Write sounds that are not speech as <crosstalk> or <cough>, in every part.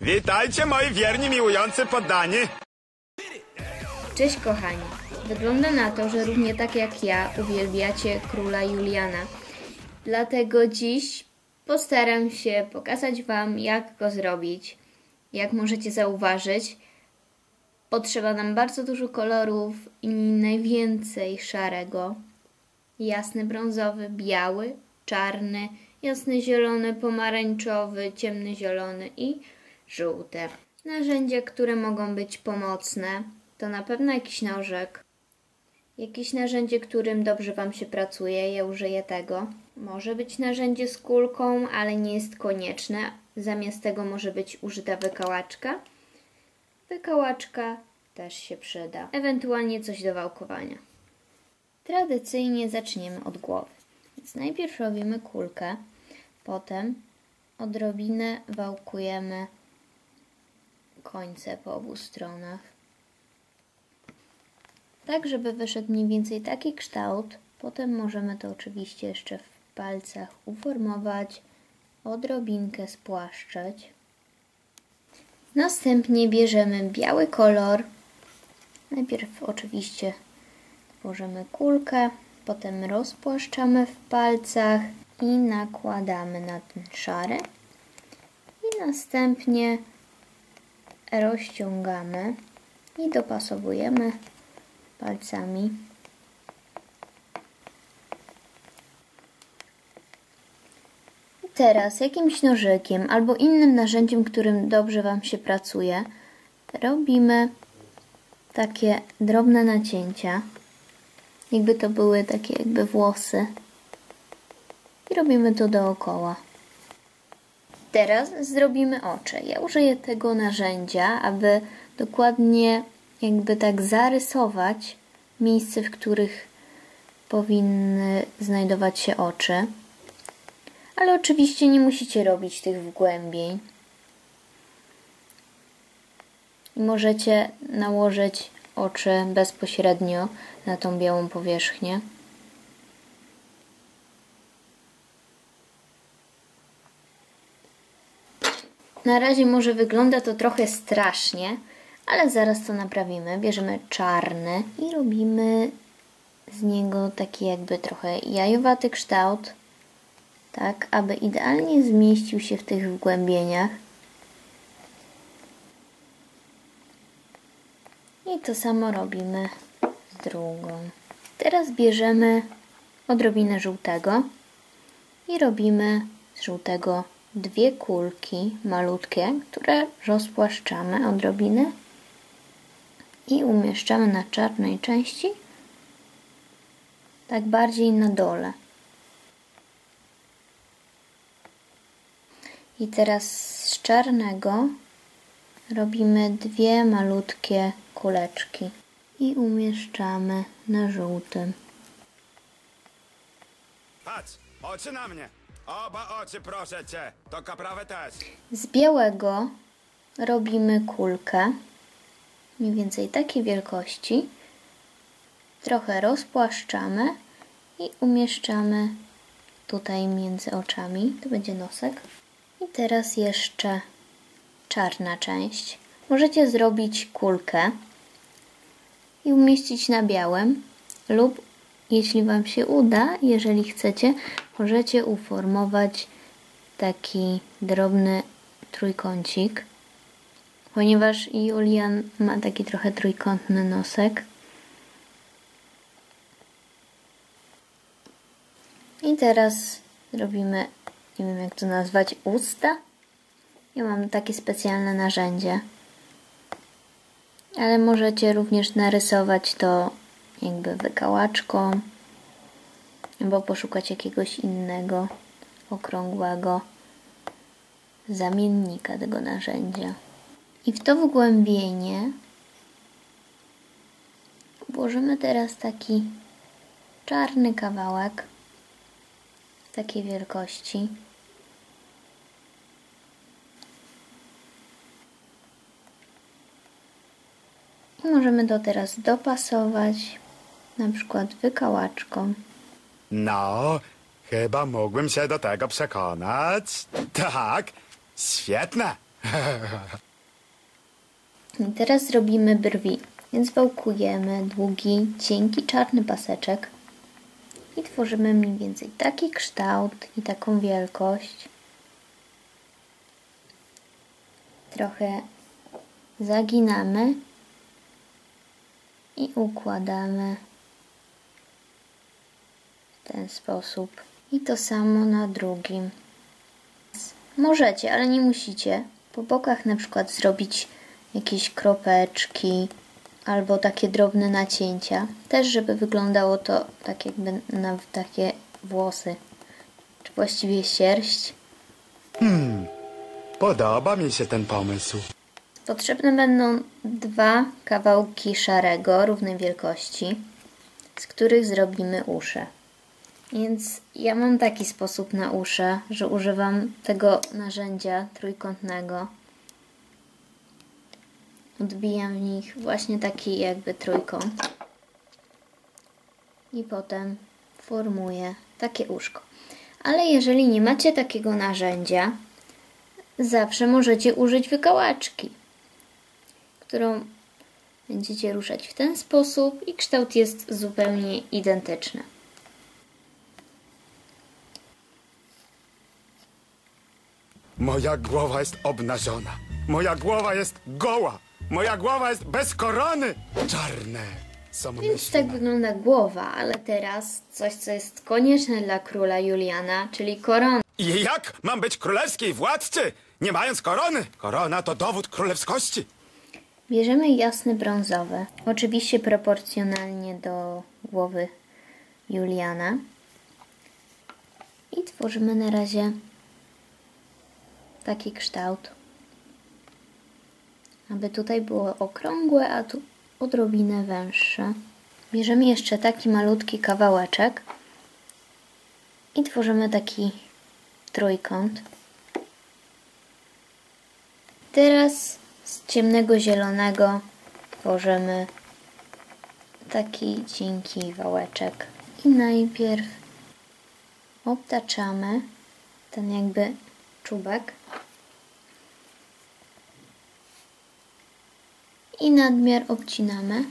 Witajcie moi wierni, miłujący poddani. Cześć kochani. Wygląda na to, że równie tak jak ja uwielbiacie króla Juliana. Dlatego dziś postaram się pokazać Wam, jak go zrobić. Jak możecie zauważyć, potrzeba nam bardzo dużo kolorów i najwięcej szarego. Jasny brązowy, biały, czarny, jasny zielony, pomarańczowy, ciemny zielony i żółte. Narzędzia, które mogą być pomocne, to na pewno jakiś nożek. Jakieś narzędzie, którym dobrze Wam się pracuje, ja użyję tego. Może być narzędzie z kulką, ale nie jest konieczne. Zamiast tego może być użyta wykałaczka. Wykałaczka też się przyda. Ewentualnie coś do wałkowania. Tradycyjnie zaczniemy od głowy. Więc najpierw robimy kulkę, potem odrobinę wałkujemy końce po obu stronach. Tak, żeby wyszedł mniej więcej taki kształt. Potem możemy to oczywiście jeszcze w palcach uformować, odrobinkę spłaszczać. Następnie bierzemy biały kolor. Najpierw oczywiście tworzymy kulkę, potem rozpłaszczamy w palcach i nakładamy na ten szary. I następnie rozciągamy i dopasowujemy palcami. Teraz jakimś nożykiem albo innym narzędziem, którym dobrze Wam się pracuje, robimy takie drobne nacięcia, jakby to były takie jakby włosy i robimy to dookoła. Teraz zrobimy oczy. Ja użyję tego narzędzia, aby dokładnie jakby tak zarysować miejsce, w których powinny znajdować się oczy. Ale oczywiście nie musicie robić tych wgłębień. Możecie nałożyć oczy bezpośrednio na tą białą powierzchnię. Na razie może wygląda to trochę strasznie, ale zaraz to naprawimy. Bierzemy czarny i robimy z niego taki jakby trochę jajowaty kształt, tak aby idealnie zmieścił się w tych wgłębieniach. I to samo robimy z drugą. Teraz bierzemy odrobinę żółtego i robimy z żółtego dwie kulki malutkie, które rozpłaszczamy odrobinę i umieszczamy na czarnej części, tak bardziej na dole. I teraz z czarnego robimy dwie malutkie kuleczki i umieszczamy na żółtym. Patrz, oczy na mnie. Oba oczy, proszę cię. To kaprawe też. Z białego robimy kulkę, mniej więcej takiej wielkości. Trochę rozpłaszczamy i umieszczamy tutaj między oczami. To będzie nosek. I teraz jeszcze czarna część. Możecie zrobić kulkę i umieścić na białym lub jeśli Wam się uda, jeżeli chcecie, możecie uformować taki drobny trójkącik, ponieważ Julian ma taki trochę trójkątny nosek. I teraz zrobimy, nie wiem jak to nazwać, usta. Ja mam takie specjalne narzędzie. Ale możecie również narysować to jakby wykałaczką albo poszukać jakiegoś innego okrągłego zamiennika tego narzędzia. I w to wgłębienie włożymy teraz taki czarny kawałek takiej wielkości. I możemy to teraz dopasować na przykład wykałaczką. No, chyba mógłbym się do tego przekonać. Tak, świetne. I teraz zrobimy brwi. Więc wałkujemy długi, cienki, czarny paseczek i tworzymy mniej więcej taki kształt i taką wielkość. Trochę zaginamy i układamy w ten sposób. I to samo na drugim. Możecie, ale nie musicie. Po bokach na przykład zrobić jakieś kropeczki albo takie drobne nacięcia. Też, żeby wyglądało to tak jakby na takie włosy. Czy właściwie sierść. Podoba mi się ten pomysł. Potrzebne będą dwa kawałki szarego równej wielkości, z których zrobimy uszy. Więc ja mam taki sposób na uszy, że używam tego narzędzia trójkątnego. Odbijam w nich właśnie taki jakby trójkąt. I potem formuję takie uszko. Ale jeżeli nie macie takiego narzędzia, zawsze możecie użyć wykałaczki, którą będziecie ruszać w ten sposób i kształt jest zupełnie identyczny. Moja głowa jest obnażona. Moja głowa jest goła. Moja głowa jest bez korony. Czarne są Więc myśli. tak wygląda głowa, ale teraz coś, co jest konieczne dla króla Juliana, czyli korona. I jak mam być królewskiej władcy, nie mając korony? Korona to dowód królewskości. Bierzemy jasny brązowy, oczywiście proporcjonalnie do głowy Juliana. I tworzymy na razie taki kształt, aby tutaj było okrągłe, a tu odrobinę węższe. Bierzemy jeszcze taki malutki kawałeczek i tworzymy taki trójkąt. Teraz z ciemnego zielonego tworzymy taki cienki wałeczek. I najpierw obtaczamy ten jakby czubek i nadmiar obcinamy.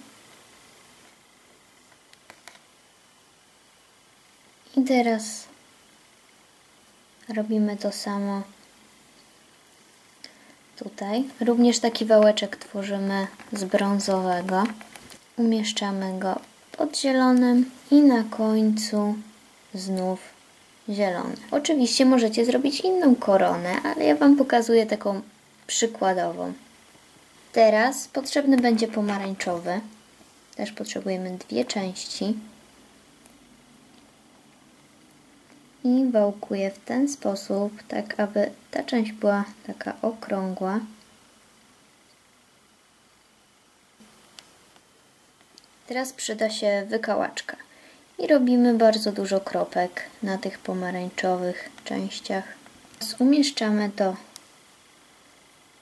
I teraz robimy to samo tutaj. Również taki wałeczek tworzymy z brązowego. Umieszczamy go pod zielonym i na końcu znów zielony. Oczywiście możecie zrobić inną koronę, ale ja Wam pokazuję taką przykładową. Teraz potrzebny będzie pomarańczowy. Też potrzebujemy dwie części. I wałkuję w ten sposób, tak aby ta część była taka okrągła. Teraz przyda się wykałaczka. I robimy bardzo dużo kropek na tych pomarańczowych częściach. Umieszczamy to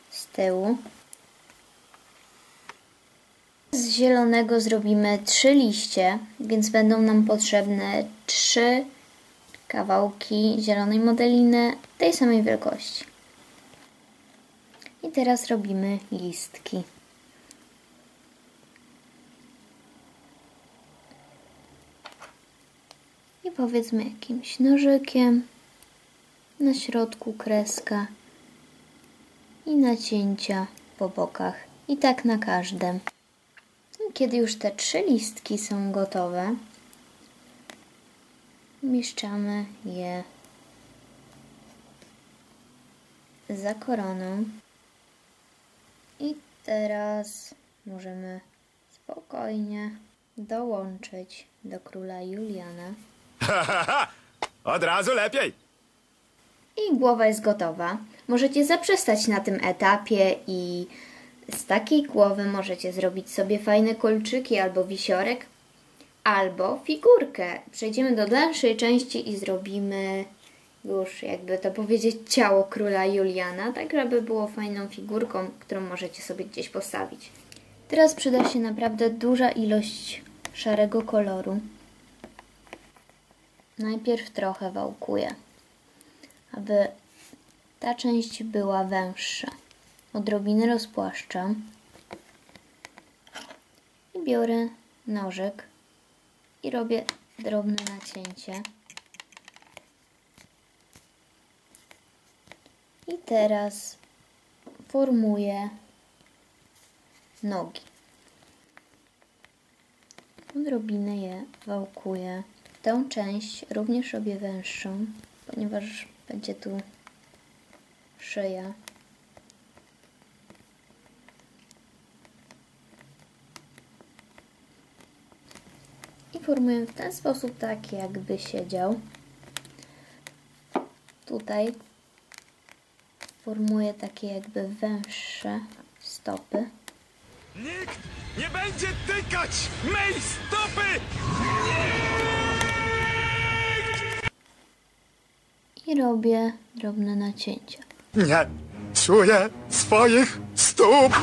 z tyłu. Z zielonego zrobimy trzy liście, więc będą nam potrzebne trzy kawałki zielonej modeliny tej samej wielkości. I teraz robimy listki. Powiedzmy jakimś nożykiem na środku kreska i nacięcia po bokach. I tak na każdym. Kiedy już te trzy listki są gotowe, umieszczamy je za koroną. I teraz możemy spokojnie dołączyć do króla Juliana. <laughs> Od razu lepiej. I głowa jest gotowa. Możecie zaprzestać na tym etapie i z takiej głowy możecie zrobić sobie fajne kolczyki albo wisiorek, albo figurkę. Przejdziemy do dalszej części i zrobimy już, jakby to powiedzieć, ciało króla Juliana, tak żeby było fajną figurką, którą możecie sobie gdzieś postawić. Teraz przyda się naprawdę duża ilość szarego koloru. Najpierw trochę wałkuję, aby ta część była węższa. odrobinę rozpłaszczam i biorę nożyk i robię drobne nacięcie. I teraz formuję nogi. Odrobinę je wałkuję. Tę część również robię węższą, ponieważ będzie tu szyja. I formuję w ten sposób tak, jakby siedział. Tutaj formuję takie jakby węższe stopy. Nikt nie będzie tykać mej stopy! I robię drobne nacięcia. Nie czuję swoich stóp!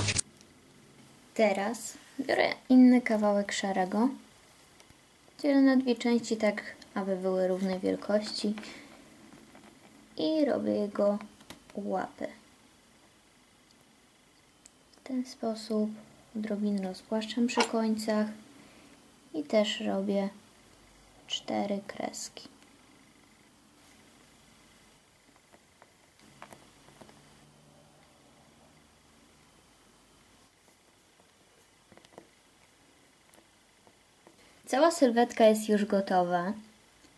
Teraz biorę inny kawałek szarego. Dzielę na dwie części tak, aby były równej wielkości. I robię jego łapy. W ten sposób odrobinę rozpłaszczam przy końcach. I też robię cztery kreski. Cała sylwetka jest już gotowa,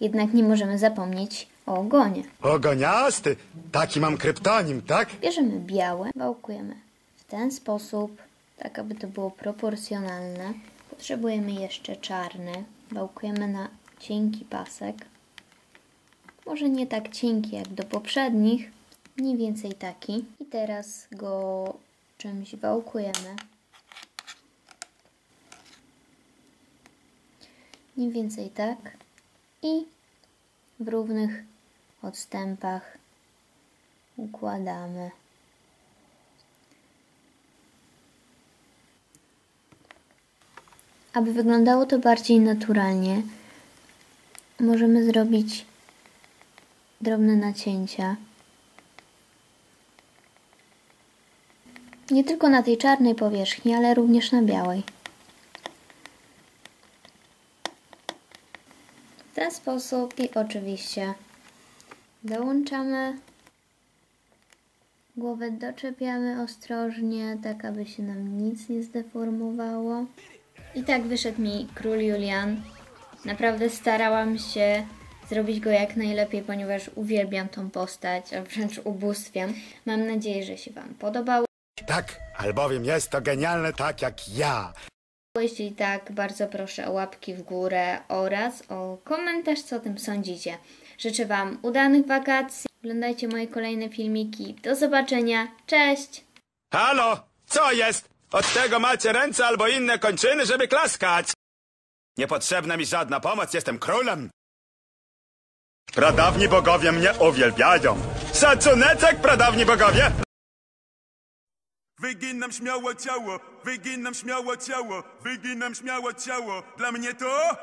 jednak nie możemy zapomnieć o ogonie. Ogoniasty! Taki mam kryptonim, tak? Bierzemy białe, wałkujemy w ten sposób, tak aby to było proporcjonalne. Potrzebujemy jeszcze czarny, wałkujemy na cienki pasek. Może nie tak cienki jak do poprzednich, mniej więcej taki. I teraz go czymś wałkujemy. Mniej więcej tak. I w równych odstępach układamy. Aby wyglądało to bardziej naturalnie, możemy zrobić drobne nacięcia. Nie tylko na tej czarnej powierzchni, ale również na białej. Ten sposób i oczywiście dołączamy głowę, doczepiamy ostrożnie, tak aby się nam nic nie zdeformowało. I tak wyszedł mi król Julian. Naprawdę starałam się zrobić go jak najlepiej, ponieważ uwielbiam tą postać, a wręcz ubóstwiam. Mam nadzieję, że się Wam podobało. Tak, albowiem jest to genialne tak jak ja. Jeśli tak, bardzo proszę o łapki w górę oraz o komentarz, co o tym sądzicie. Życzę Wam udanych wakacji. Oglądajcie moje kolejne filmiki. Do zobaczenia. Cześć! Halo, co jest? Od tego macie ręce albo inne kończyny, żeby klaskać. Niepotrzebna mi żadna pomoc, jestem królem. Pradawni bogowie mnie uwielbiają. Szacuneczek, pradawni bogowie! Wyginam śmiało ciało, wyginam śmiało ciało, wyginam śmiało ciało. Dla mnie to